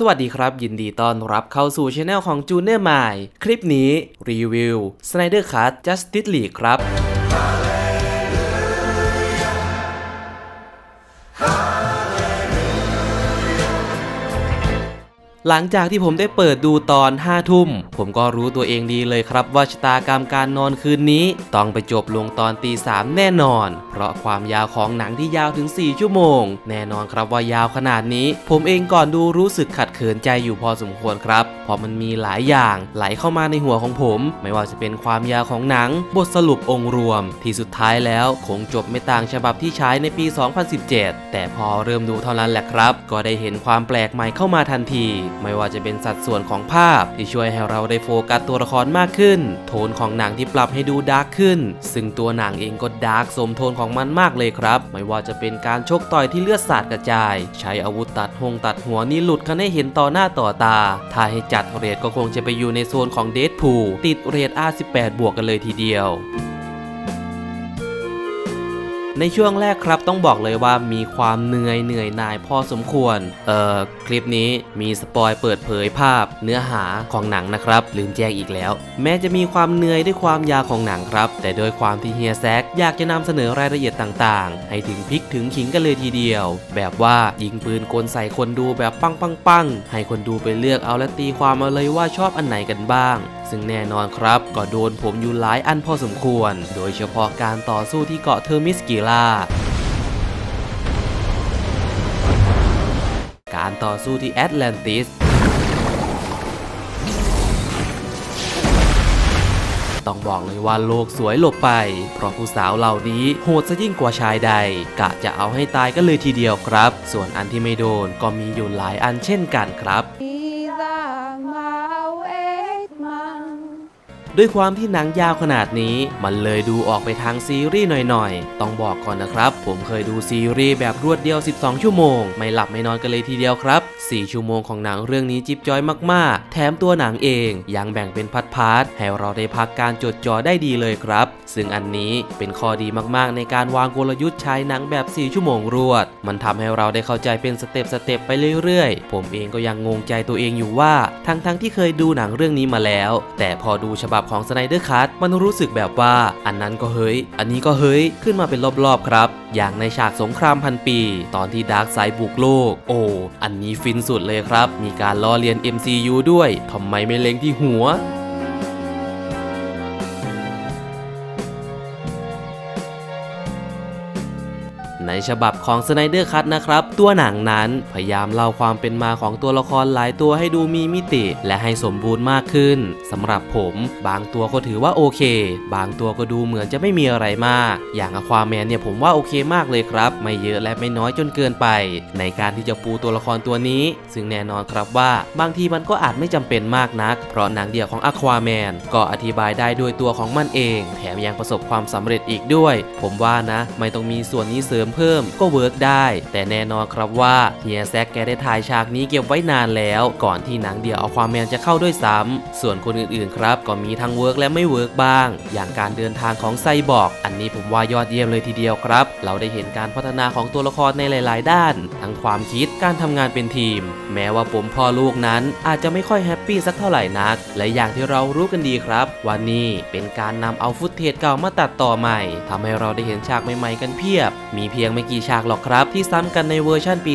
สวัสดีครับ ยินดีต้อนรับเข้าสู่ช anel ของจูเนอร์มายคลิปนี้รีวิว Snyder Cut Justice League ครับ หลังจากที่ผมได้เปิดดูตอน5ทุ่ม ผมก็รู้ตัวเองดีเลยครับว่าชะตากรรมการนอนคืนนี้ ต้องไปจบลงตอนตีสามแน่นอน เพราะความยาวของหนังที่ยาวถึง 4 ชั่วโมง แน่นอนครับว่ายาวขนาดนี้ ผมเองก่อนดูรู้สึกขัดเขินใจอยู่พอสมควรครับ เพราะมันมีหลายอย่างไหลเข้ามาในหัวของผม ไม่ว่าจะเป็นความยาวของหนัง บทสรุปองค์รวม ที่สุดท้ายแล้วคงจบไม่ต่างฉบับที่ใช้ในปี 2017 แต่พอเริ่มดูเท่านั้นแหละครับ ก็ได้เห็นความแปลกใหม่เข้ามาทันทีไม่ว่าจะเป็นสัดส่วนของภาพที่ช่วยให้เราได้โฟกัสตัวละครมากขึ้น โทนของหนังที่ปรับให้ดูดาร์กขึ้น ซึ่งตัวหนังเองก็ดาร์กสมโทนของมันมากเลยครับ ไม่ว่าจะเป็นการชกต่อยที่เลือดสาดกระจาย ใช้อาวุธตัดหงตัดหัวนี่หลุดกันให้เห็นต่อหน้าต่อตา ถ้าให้จัดเรทก็คงจะไปอยู่ในโซนของเด p พูติดเรท R18 บวกกันเลยทีเดียว ในช่วงแรกครับต้องบอกเลยว่ามีความเหนื่อยเหนื่อยหน่ายพอสมควร เอ่อ คลิปนี้มีสปอยเปิดเผยภาพ เนื้อหาของหนังนะครับ ลืมแจ้งอีกแล้ว แม้จะมีความเหนื่อยด้วยความยาวของหนังครับ แต่โดยความที่เฮียแซกอยากจะนำเสนอรายละเอียดต่างๆ ให้ถึงพิกถึงขิงกันเลยทีเดียว แบบว่ายิงปืนกลใส่คนดูแบบปังปังปังๆให้คนดูไปเลือกเอาและตีความเอาเลยว่าชอบอันไหนกันบ้างซึ่งแน่นอนครับก็โดนผมอยู่หลายอันพอสมควร โดยเฉพาะการต่อสู้ที่เกาะเทอร์มิสกิลาการต่อสู้ที่แอตแลนติสต้องบอกเลยว่าโลกสวยหลบไป เพราะผู้สาวเหล่านี้โหดซะยิ่งกว่าชายใด กะจะเอาให้ตายกันเลยทีเดียวครับ ส่วนอันที่ไม่โดนก็มีอยู่หลายอันเช่นกันครับ ด้วยความที่หนังยาวขนาดนี้ มันเลยดูออกไปทางซีรีส์หน่อยๆ ต้องบอกก่อนนะครับ ผมเคยดูซีรีส์แบบรวดเดียว 12 ชั่วโมง ไม่หลับไม่นอนกันเลยทีเดียวครับ 4 ชั่วโมงของหนังเรื่องนี้จิ๊บจ้อยมากๆ แถมตัวหนังเองยังแบ่งเป็นพาร์ทๆให้เราได้พักการจดจ่อได้ดีเลยครับ ซึ่งอันนี้เป็นข้อดีมากๆ ในการวางกลยุทธ์ใช้หนังแบบ 4 ชั่วโมงรวด มันทำให้เราได้เข้าใจเป็นสเต็ปสเต็ปไปเรื่อยๆ ผมเองก็ยังงงใจตัวเองอยู่ว่า ทั้งๆที่เคยดูหนังเรื่องนี้มาแล้ว แต่พอดูฉบับของสไนเดอร์คัตมันรู้สึกแบบว่าอันนั้นก็เฮ้ย อันนี้ก็เฮ้ย ขึ้นมาเป็นรอบๆครับ อย่างในฉากสงครามพันปี ตอนที่ดาร์กไซด์บุกโลก โอ้ อันนี้ฟินสุดเลยครับ มีการล้อเลียน MCU ด้วยทำไมไม่เล็งที่หัว ในฉบับของ Snyder Cut นะครับ ตัวหนังนั้นพยายามเล่าความเป็นมาของตัวละครหลายตัวให้ดูมีมิติ และให้สมบูรณ์มากขึ้นสำหรับผมบางตัวก็ถือว่าโอเค บางตัวก็ดูเหมือนจะไม่มีอะไรมาก อย่างอควาแมนเนี่ยผมว่าโอเคมากเลยครับ ไม่เยอะและไม่น้อยจนเกินไป ในการที่จะปูตัวละครตัวนี้ ซึ่งแน่นอนครับว่าบางทีมันก็อาจไม่จำเป็นมากนัก เพราะหนังเดี่ยวของอควาแมนก็อธิบายได้ด้วยตัวของมันเอง แถมยังประสบความสำเร็จอีกด้วย ผมว่านะ ไม่ต้องมีส่วนนี้เสริมเพิ่มก็เวิร์กได้ แต่แน่นอนครับว่าเฮียแซกแกได้ถ่ายฉากนี้เก็บไว้นานแล้ว ก่อนที่หนังเดียวเอาความแมนจะเข้าด้วยซ้ำส่วนคนอื่นๆครับก็มีทั้งเวิร์กและไม่เวิร์กบ้าง อย่างการเดินทางของไซบอร์กอันนี้ผมว่ายอดเยี่ยมเลยทีเดียวครับ เราได้เห็นการพัฒนาของตัวละครในหลาย ๆ ด้าน ทั้งความคิดการทำงานเป็นทีม แม้ว่าผมพ่อลูกนั้นอาจจะไม่ค่อยแฮปปี้สักเท่าไหร่นัก และอย่างที่เรารู้กันดีครับว่านี่เป็นการนำเอาฟุตเทจเก่ามาตัดต่อใหม่ทำให้เราได้เห็นฉากใหม่ ๆ กันเพียบ มีพียงไม่กี่ฉากหรอกครับ ที่ซ้ำกันในเวอร์ชันปี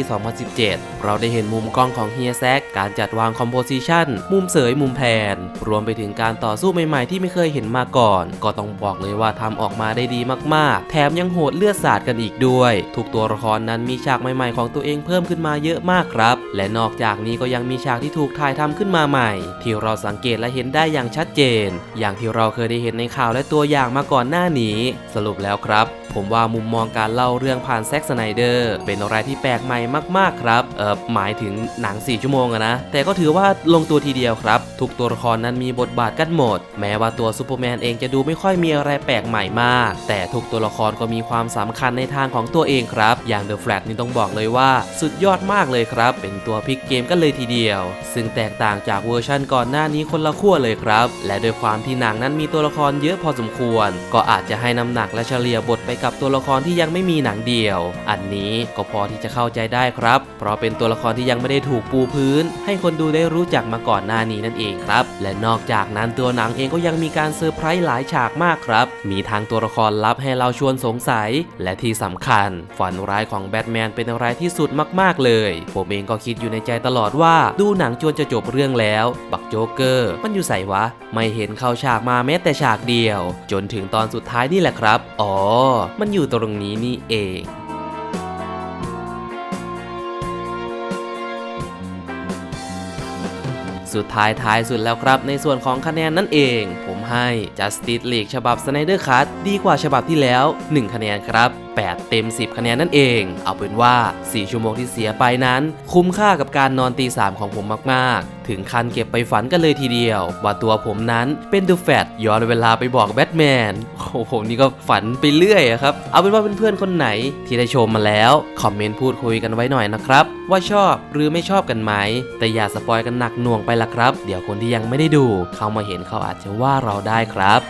2017 เราได้เห็นมุมกล้องของเฮียแซกการจัดวางคอมโพสิชันมุมเสยมุมแผนรวมไปถึงการต่อสู้ใหม่ ๆ ที่ไม่เคยเห็นมาก่อน ก็ต้องบอกเลยว่าทำออกมาได้ดีมากๆ แถมยังโหดเลือดสาดกันอีกด้วย ทุกตัวละครนั้นมีฉากใหม่ๆ ของตัวเองเพิ่มขึ้นมาเยอะมากครับ และนอกจากนี้ก็ยังมีฉากที่ถูกถ่ายทำขึ้นมาใหม่ ที่เราสังเกตและเห็นได้อย่างชัดเจน อย่างที่เราเคยได้เห็นในข่าวและตัวอย่างมาก่อนหน้านี้ สรุปแล้วครับ ผมว่ามุมมองการเล่าเรื่องผ่านแซ็กสไนเดอร์เป็นอะไรที่แปลกใหม่มากๆครับเออหมายถึงหนัง 4 ชั่วโมงอะนะ แต่ก็ถือว่าลงตัวทีเดียวครับ ทุกตัวละครนั้นมีบทบาทกันหมด แม้ว่าตัวซูเปอร์แมนเองจะดูไม่ค่อยมีอะไรแปลกใหม่มาก แต่ทุกตัวละครก็มีความสำคัญในทางของตัวเองครับ อย่างเดอะแฟลตนี่ต้องบอกเลยว่าสุดยอดมากเลยครับ เป็นตัวพลิกเกมกันเลยทีเดียว ซึ่งแตกต่างจากเวอร์ชั่นก่อนหน้านี้คนละขั้วเลยครับ และด้วยความที่หนังนั้นมีตัวละครเยอะพอสมควร ก็อาจจะให้น้ำหนักและเฉลี่ยบทไปกับตัวละครที่ยังไม่มีหนังเดียวเดียว อันนี้ก็พอที่จะเข้าใจได้ครับ เพราะเป็นตัวละครที่ยังไม่ได้ถูกปูพื้น ให้คนดูได้รู้จักมาก่อนหน้านี้นั่นเองครับ และนอกจากนั้นตัวหนังเองก็ยังมีการเซอร์ไพรส์หลายฉากมากครับ มีทางตัวละครลับให้เราชวนสงสัย และที่สำคัญ ฝันร้ายของแบทแมนเป็นอะไรที่สุดมากๆเลย ผมเองก็คิดอยู่ในใจตลอดว่าดูหนังจนจะจบเรื่องแล้ว บักโจ๊กเกอร์ มันอยู่ใส่วะ ไม่เห็นเข้าฉากมาแม้แต่ฉากเดียว จนถึงตอนสุดท้ายนี่แหละครับ อ๋อ มันอยู่ตรงนี้นี่เองสุดท้ายท้ายสุดแล้วครับ ในส่วนของคะแนนนั่นเอง ผมให้ Justice League ฉบับ Snyder Cut ดีกว่าฉบับที่แล้ว 1 คะแนนครับ8 เต็ม 10 คะแนนนั่นเอง เอาเป็นว่า 4 ชั่วโมงที่เสียไปนั้น คุ้มค่ากับการนอนตี3ของผมมาก ๆ ถึงคันเก็บไปฝันกันเลยทีเดียว ว่าตัวผมนั้นเป็นดูแฟตย้อนเวลาไปบอกแบทแมนโอ้โหนี่ก็ฝันไปเรื่อยครับ เอาเป็นว่าเพื่อนๆคนไหนที่ได้ชมมาแล้ว คอมเมนต์พูดคุยกันไว้หน่อยนะครับ ว่าชอบหรือไม่ชอบกันไหม แต่อย่าสปอยกันหนักหน่วงไปละครับ เดี๋ยวคนที่ยังไม่ได้ดู เข้ามาเห็นเขาอาจจะว่าเราได้ครับ